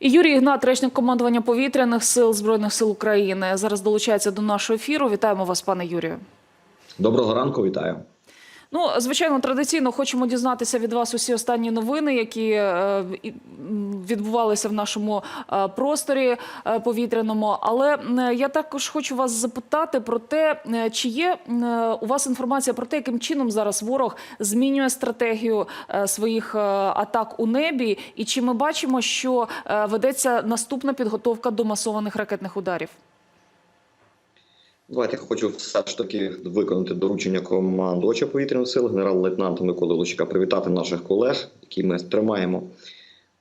І Юрій Ігнат, речник командування повітряних сил збройних сил України, зараз долучається до нашого ефіру. Вітаємо вас, пане Юрію. Доброго ранку, вітаю. Ну, звичайно, традиційно хочемо дізнатися від вас усі останні новини, які е, відбувалися в нашому е, просторі е, повітряному. Але я також хочу вас запитати про те, чи є у вас інформація про те, яким чином зараз ворог змінює стратегію своїх атак у небі, і чи ми бачимо, що ведеться наступна підготовка до масованих ракетних ударів? Давайте я хочу все ж таки виконати доручення командувача повітряних сил генерал-лейтенанта Миколи Лучка. привітати наших колег, які ми тримаємо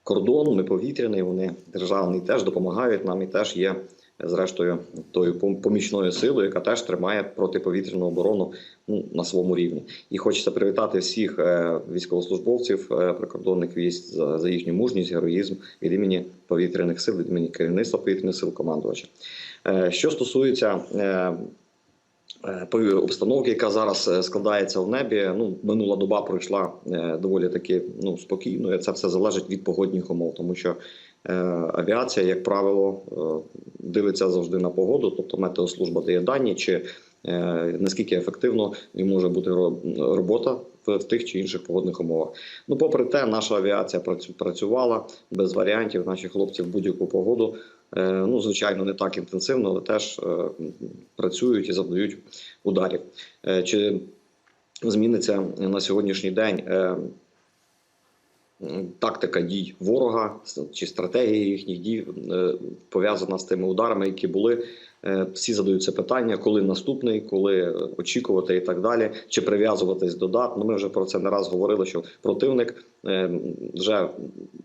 кордон. Ми повітряний, вони державний теж допомагають нам і теж є. Зрештою, тою пом- помічною силою, яка теж тримає протиповітряну оборону ну, на своєму рівні, і хочеться привітати всіх е, військовослужбовців е, прикордонних військ за, за їхню мужність, героїзм від імені повітряних сил, від імені керівництва повітряних сил командувача. Е, Що стосується обстановки, яка зараз складається в небі, ну минула доба пройшла доволі таки ну спокійно. Це все залежить від погодних умов, тому що авіація, як правило, е, дивиться завжди на погоду, тобто метеослужба дає дані, чи е, наскільки ефективно може бути робота в, тих чи інших погодних умовах. Ну, попри те, наша авіація працювала без варіантів. Наші хлопці в будь-яку погоду. Е, Ну, звичайно, не так інтенсивно, але теж е, працюють і завдають ударів. Е, Чи зміниться на сьогоднішній день е, тактика дій ворога чи стратегія їхніх дій е, пов'язана з тими ударами, які були? Е, Всі задаються питання, коли наступний, коли очікувати і так далі, чи прив'язуватись до дат. Ну, ми вже про це не раз говорили, що противник е, вже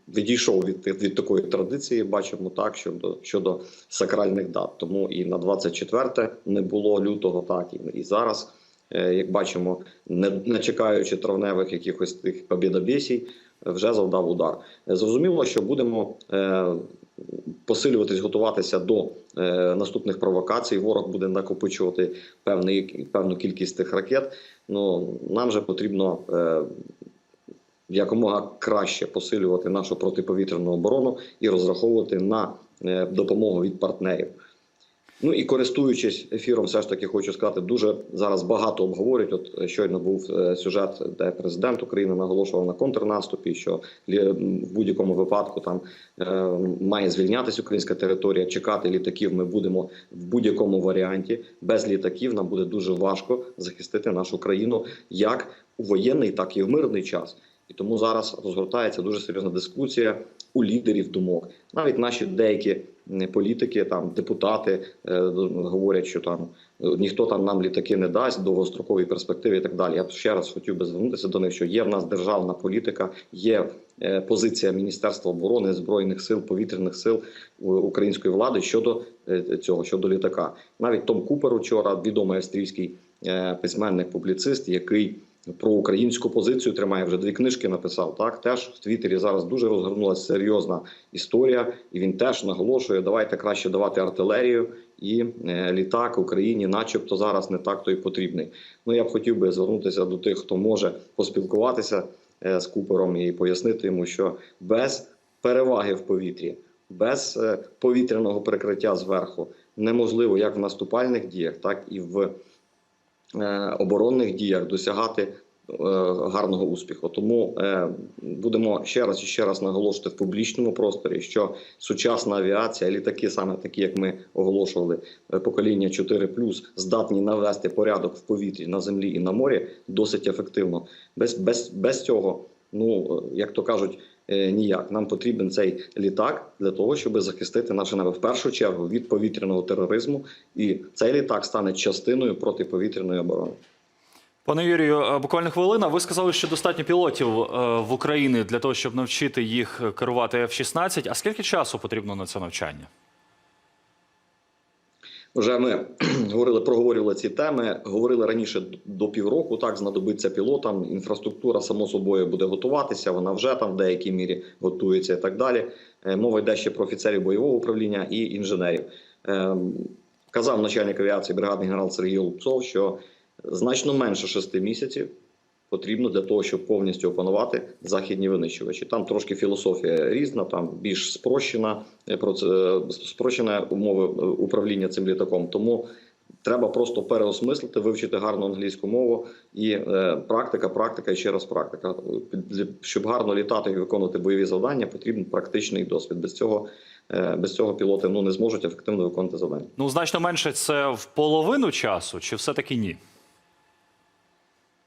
відійшов від, від такої традиції. Бачимо так щодо щодо сакральних дат. Тому і на 24 не було лютого, так і, і зараз. Е, Як бачимо, не, не чекаючи травневих якихось тих побєдобєсій, вже завдав удар. Е, Зрозуміло, що будемо е, посилюватись, готуватися до наступних провокацій. Ворог буде накопичувати певний, певну кількість тих ракет. Ну нам же потрібно якомога краще посилювати нашу протиповітряну оборону і розраховувати на допомогу від партнерів. Ну і користуючись ефіром, все ж таки хочу сказати, дуже зараз багато обговорюють. От е, щойно був е, сюжет, де президент України наголошував на контрнаступі, що в будь-якому випадку там е, має звільнятися українська територія. Чекати літаків ми будемо в будь-якому варіанті. Без літаків нам буде дуже важко захистити нашу країну як у воєнний, так і в мирний час. І тому зараз розгортається дуже серйозна дискусія у лідерів думок. Навіть наші деякі політики, там депутати е, говорять, що там е, ніхто там нам літаки не дасть довгостроковій перспективі і так далі. Я ще раз хотів би звернутися до них, що є в нас державна політика, є е, позиція Міністерства оборони, збройних сил, повітряних сил е, української влади щодо е, цього, щодо літака. Навіть Том Купер учора, відомий австрійський е, письменник, публіцист, який про українську позицію тримає вже дві книжки. Написав так. Теж в Твіттері зараз дуже розгорнулася серйозна історія, і він теж наголошує: давайте краще давати артилерію і е, літак Україні, начебто зараз не так то й потрібний. Ну я б хотів би звернутися до тих, хто може поспілкуватися е, з Купером і пояснити йому, що без переваги в повітрі, без е, повітряного прикриття зверху неможливо як в наступальних діях, так і в оборонних діях досягати е, гарного успіху. Тому е, будемо ще раз і ще раз наголошувати в публічному просторі, що сучасна авіація, літаки, саме такі, як ми оголошували, е, покоління 4+, здатні навести порядок в повітрі на землі і на морі досить ефективно. Без, без, без цього, ну е, як то кажуть. Е, Ніяк нам потрібен цей літак для того, щоб захистити наше небо в першу чергу від повітряного тероризму, і цей літак стане частиною протиповітряної оборони. Пане Юрію, е, буквально хвилина. Ви сказали, що достатньо пілотів е, в Україні для того, щоб навчити їх керувати F-16. А скільки часу потрібно на це навчання? Вже ми говорили, проговорювали ці теми. Говорили раніше до півроку. Так знадобиться пілотам. Інфраструктура само собою буде готуватися. Вона вже там в деякій мірі готується і так далі. Е, Мова йде ще про офіцерів бойового управління і інженерів. Е, Казав начальник авіації бригадний генерал Сергій Лупцов, що значно менше шести місяців потрібно для того, щоб повністю опанувати західні винищувачі. Там трошки філософія різна, там більш спрощена е, е, спрощена умови е, управління цим літаком. Тому треба просто переосмислити, вивчити гарну англійську мову і е, практика, практика і ще раз практика. Щоб гарно літати і виконувати бойові завдання, потрібен практичний досвід. Без цього без цього пілоти ну не зможуть ефективно виконувати завдання. Ну, значно менше це в половину часу, чи все-таки ні?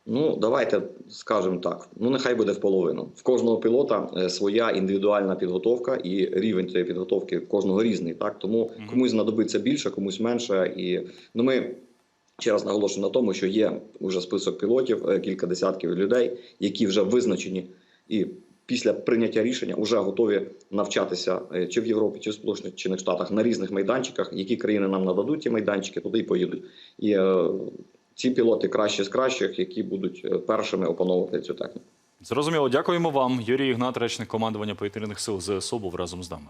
Ну, давайте скажемо так. Ну, нехай буде в половину. В кожного пілота е, своя індивідуальна підготовка і рівень цієї підготовки кожного різний. Так тому комусь знадобиться більше, комусь менше. І ну ми ще раз наголошуємо на тому, що є вже список пілотів, е, кілька десятків людей, які вже визначені і. Після прийняття рішення вже готові навчатися е, чи в Європі, чи в Сполучених Чинних Штатах на різних майданчиках, які країни нам нададуть ті майданчики, туди і поїдуть. І е, ці пілоти кращі з кращих, які будуть е, першими опановувати цю техніку. Зрозуміло, дякуємо вам. Юрій Ігнат, речник командування повітряних сил ЗСУ, був разом з нами.